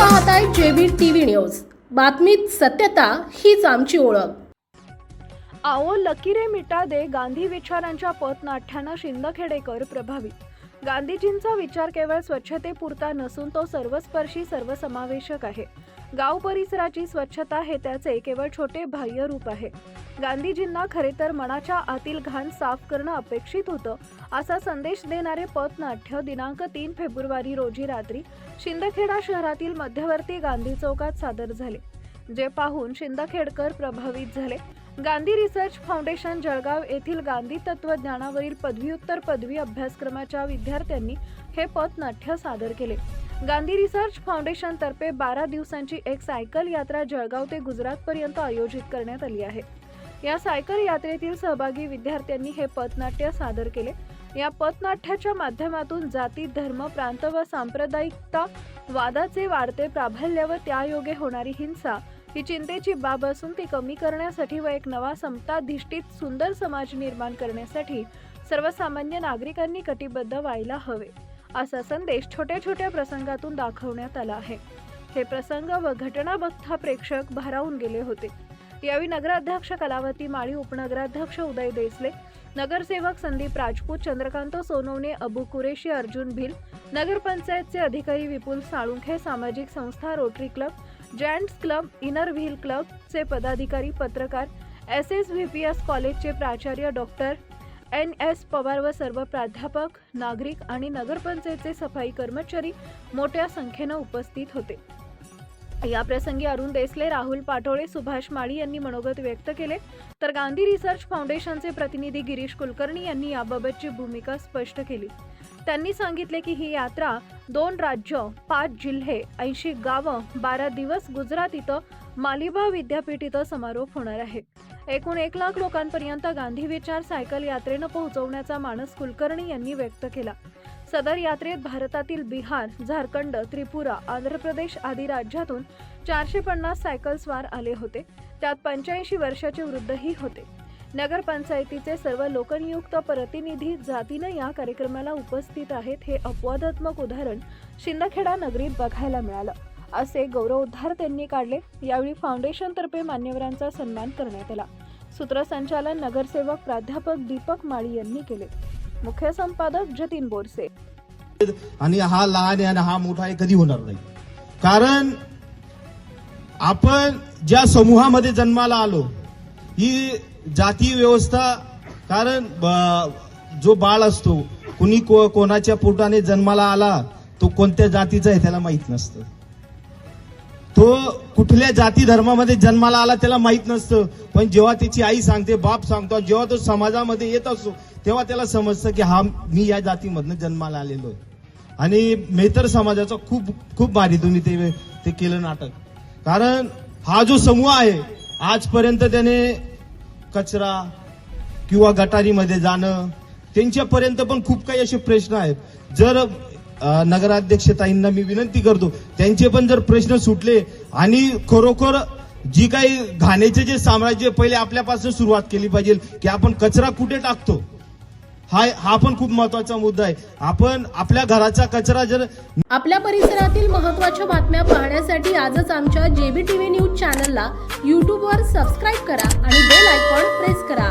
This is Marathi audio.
पाहताय जेबी टीव्ही न्यूज. बातमीत सत्यता हीच आमची ओळख. आओ लकीरे मिटा दे गांधी विचारांच्या पथनाट्यानं शिंदखेडेकर प्रभावित. गांधीजींचा विचार केवळ स्वच्छतेपुरता नसून तो सर्वस्पर्शी सर्वसमावेशक आहे. गाव परिसराची स्वच्छता हे त्याचे केवळ छोटे बाह्य रूप आहे. गांधीजींना खरे तर मनाच्या आतील घाण साफ करणं अपेक्षित होतं असा संदेश देणारे पथनाट्य दिनांक तीन फेब्रुवारी रोजी रात्री शिंदखेडा शहरातील मध्यवर्ती गांधी चौकात सादर झाले जे पाहून शिंदखेडकर प्रभावित झाले. गांधी रिसर्च फाउंडेशन जळगाव येथील गांधी तत्वज्ञानावरील पदव्युत्तर पदवी अभ्यासक्रमाच्या विद्यार्थ्यांनी हे पथनाट्य सादर केले. गांधी रिसर्च फाउंडेशन तर्फे बारा दिवसांची एक सायकल यात्रा जळगाव ते गुजरातपर्यंत आयोजित करण्यात आली आहे. या सायकल यात्रेतील सहभागी विद्यार्थ्यांनी हे पथनाट्य सादर केले. या पथनाट्याच्या माध्यमातून जाती धर्म प्रांत व सांप्रदायिकता वादाचे वाढते प्राबल्य व त्यायोगे होणारी हिंसा ही चिंतेची बाब असून ती कमी करण्यासाठी व एक नवा समताधिष्ठित सुंदर समाज निर्माण करण्यासाठी सर्वसामान्य नागरिकांनी कटिबद्ध व्हायला हवे. असा संदेश छोट्या छोट्या प्रसंगातून दाखवण्यात आला आहे. हे प्रसंग व घटना बघता प्रेक्षक भारावून गेले होते. यावेळी नगराध्यक्ष कलावती माळी उपनगराध्यक्ष उदय देसले नगरसेवक संदीप राजपूत चंद्रकांत सोनवणे अबू कुरेशी अर्जुन भिल नगरपंचायतचे अधिकारी विपुल साळुंखे सामाजिक संस्था Rotary club Giants club inner wheel क्लबचे पदाधिकारी पत्रकार S S V P S कॉलेजचे प्राचार्य डॉक्टर एन एस पवार व सर्व प्राध्यापक नागरिक आणि नगरपंचायतचे सफाई कर्मचारी मोठ्या संख्येनं उपस्थित होते. या प्रसंगी अरुण देसले राहुल पाटोळे सुभाष माळी यांनी मनोगत व्यक्त केले. तर गांधी रिसर्च फाउंडेशनचे प्रतिनिधी गिरीश कुलकर्णी यांनी याबाबतची भूमिका स्पष्ट केली. त्यांनी सांगितले की ही यात्रा दोन राज्य पाच जिल्हे ऐंशी गावं बारा दिवस गुजरात इथं मालिबा विद्यापीठ इथं समारोप होणार आहे. एकूण एक लाख लोकांपर्यंत गांधी विचार सायकल यात्रेनं पोहोचवण्याचा मानस कुलकर्णी यांनी व्यक्त केला. सदर यात्रेत भारतातील बिहार झारखंड त्रिपुरा आंध्र प्रदेश आदी राज्यातून चारशे पन्नास सायकल स्वार आले होते. त्यात पंच्याऐंशी वर्षाचे वृद्धही होते. नगरपंचायतीचे सर्व लोकनियुक्त प्रतिनिधी जातीनं या कार्यक्रमाला उपस्थित आहेत हे अपवादात्मक उदाहरण शिंदखेडा नगरीत बघायला मिळालं. असे गौरवोद्धार त्यांनी काढले. यावेळी फाउंडेशनतर्फे मान्यवरांचा सन्मान करण्यात आला. सूत्रसंचालन नगरसेवक प्राध्यापक दीपक माळी यांनी केले. मुख्य संपादक जतीन बोरसे. आणि हा लहान आणि हा मोठा आहे कधी होणार नाही. कारण आपण ज्या समूहामध्ये जन्माला आलो ही जाती व्यवस्था कारण जो बाळ असतो कुणी को- कोणाच्या पोटाने जन्माला आला तो कोणत्या जातीचा आहे त्याला माहीत नसतं. तो कुठल्या जाती धर्मामध्ये जन्माला आला त्याला माहीत नसतं. पण जेव्हा त्याची आई सांगते बाप सांगतो जेव्हा तो समाजामध्ये येत असतो तेव्हा त्याला समजतं की हा मी या जातीमधनं जन्माला आलेलो आहे. आणि मेतर समाजाचा खूप खूप भारी तुम्ही ते ते केलं नाटक. कारण हा जो समूह आहे आजपर्यंत त्याने कचरा किंवा गटारीमध्ये जाणं त्यांच्यापर्यंत पण खूप काही असे प्रश्न आहेत. जर नगराध्यक्षताईंना मी विनंती करतो त्यांचे पण जर प्रश्न सुटले आणि खरोखर जी काही घाण्याचे जे साम्राज्य पहिले आपल्यापासून सुरुवात केली पाहिजे की आपण कचरा कुठे टाकतो? हा हा पण खूप महत्त्वाचा मुद्दा आहे. आपण आपल्या घराचा कचरा जर आपल्या परिसरातील महत्त्वाच्या बातम्या पाहण्यासाठी आजच आमच्या जेबी टीव्ही न्यूज चॅनलला यूट्यूबवर सबस्क्राईब करा आणि बेल आयकॉन प्रेस करा.